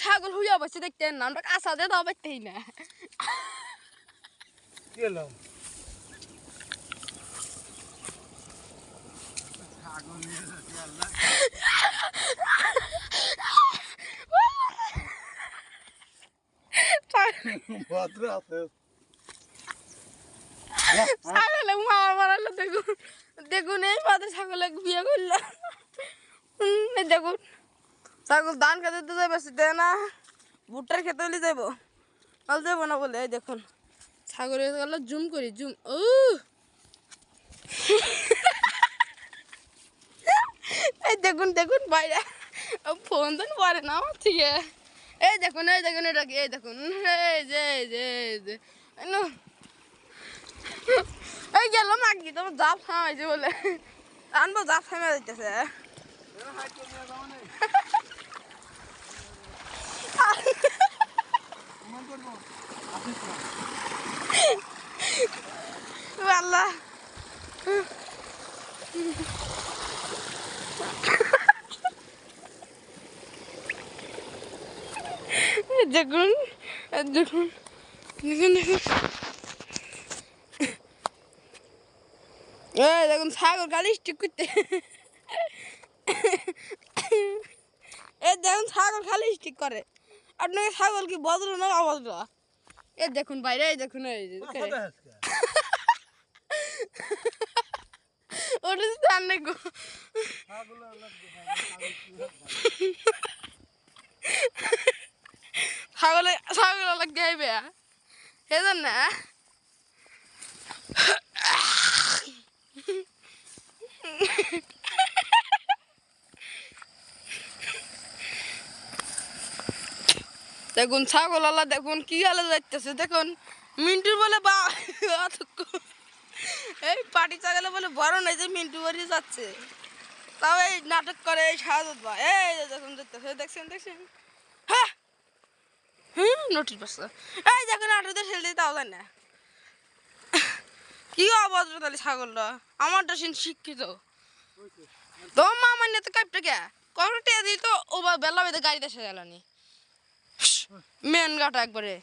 ছাগল হইয়া বসে দেখতেন না আমরা কাঁচা দিয়ে দাও দেখতেই না। ভদ্র আছে। ছাগলে মার মারালো দেখুন দেখুন এই পাতে ছাগলে বিয়ে করল দেখুন। ছাগল ধান খেতে তো যাবে সেটা না। ভুট্টার খেতে হলে যাব তাহলে যাব না বলে, এই দেখুন। ছাগলের গেল, জুম করি, জুম। ও এই দেখুন দেখুন, বাইরে। ফোন তো পারে না আমার থেকে। এই দেখুন এই দেখুন, এটা কি? এই দেখুন, এই যে এই যে, এই। এই গেল মাগি, তোমার জাপ থামাইছে বলে। আনব জাপ থামে দিতেছে আল্লাহ দেখুন দেখুন দেখুন দেখুন দেখুন ছাগল গালি স্টিক করতে। এই দেখুন ছাগল খালি স্টিক করে। আপনাকে ছাগল কি বদল না অবদল? এই দেখুন বাইরে এই দেখুন এই। ওটা তো জান গো ছাগলে ছাগল অলগ গাইবে সেজন না দেখুন, ছাগল আল্লাহ দেখুন, কি হালে যাইতেছে, দেখুন। মিন্টুর বলে বা। এই পাটি ছাগলে বলে বড় নাই যে মিন্টু বাড়ি যাচ্ছে। তাও এই নাটক করে এই সাহায্য বা এই যে দেখুন দেখতেছে দেখছেন দেখছেন। হ্যাঁ হুম নোটিস পাচ্ছে এই দেখুন আটুতে ঠেলে তাও জানে না। কি অভদ্র তাহলে ছাগলটা আমারটা সিন শিক্ষিত। তোমার আমার নেতা কাপটা কে টিয়া দিই তো ও বা বেলা বেঁধে গাড়িতে এসে গেলানি মেন গাটা একবারে।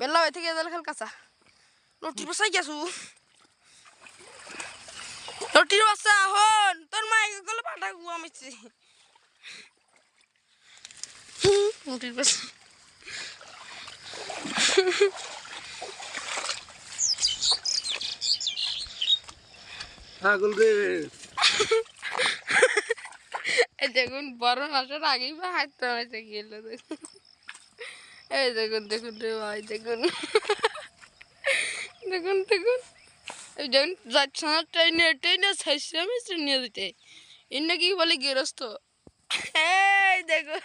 বেলা বেঁধে গেলে খেল কাঁচা। রুটির বসাই গেছু রুটির বসা হন তোর মা গেলে পাটা গুয়া মিছি রুটির ছাগল রে। দেখুন বড় মাসের আগেই বা হাঁটতে হাঁটতে গেল দেখুন। এই দেখুন দেখুন রে ভাই দেখুন। দেখুন দেখুন। দেখুন যাচ্ছে না, ট্রেনে ট্রেনে ছাইছে, আমি নিয়ে দিতে এর নাকি বলে গেরস্ত এই দেখুন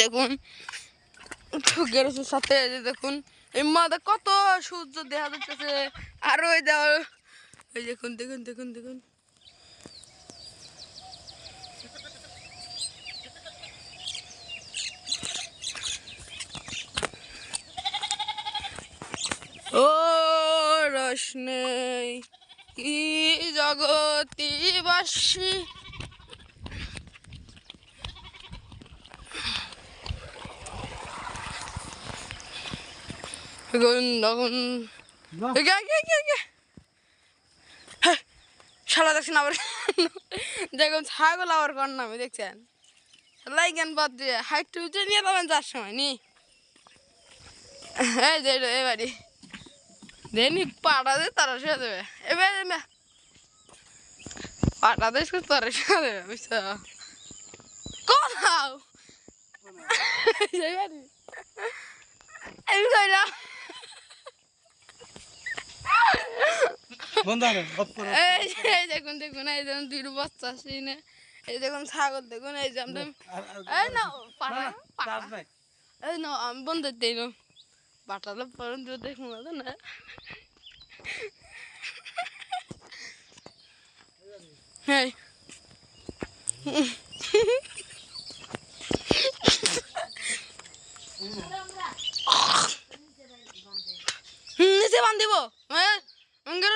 দেখুন গেরসের সাথে দেখুন, এই মাদা কত সূর্য দেখা যাচ্ছে আর ওই দেওয়া ওই দেখুন দেখুন দেখুন দেখুন ও রশ্নে কি জগতি বাসী? শালা দেখছেন আবার দেখুন ছাগল আবার কর নামে দেখছেন? বাদ দিয়ে হাইট উঠে নিয়ে পাবেন যার সময় নি? এই যে এবারে দেনি পাটা দিয়ে তারা শুয়ে দেবে এবার পাটা দিয়ে তারা শুয়ে দেবে বুঝছ? কোথাও? আমি কই না দেখুন দেখুন এই দেখুন দুটো বাচ্চা আসি না এই দেখুন ছাগল দেখুন এই যে আমরা এই না পাটা পাটা এই না আমি বন্ধ দিই না পাটালে পর্যন্ত দেখুন না তো না? হ্যাঁ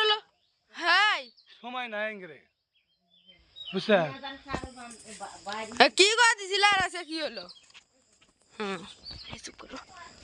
হলো। সময় নাই বুঝছে? কি দিছিল? আর আছে কি হলো? হুম চুপ করো।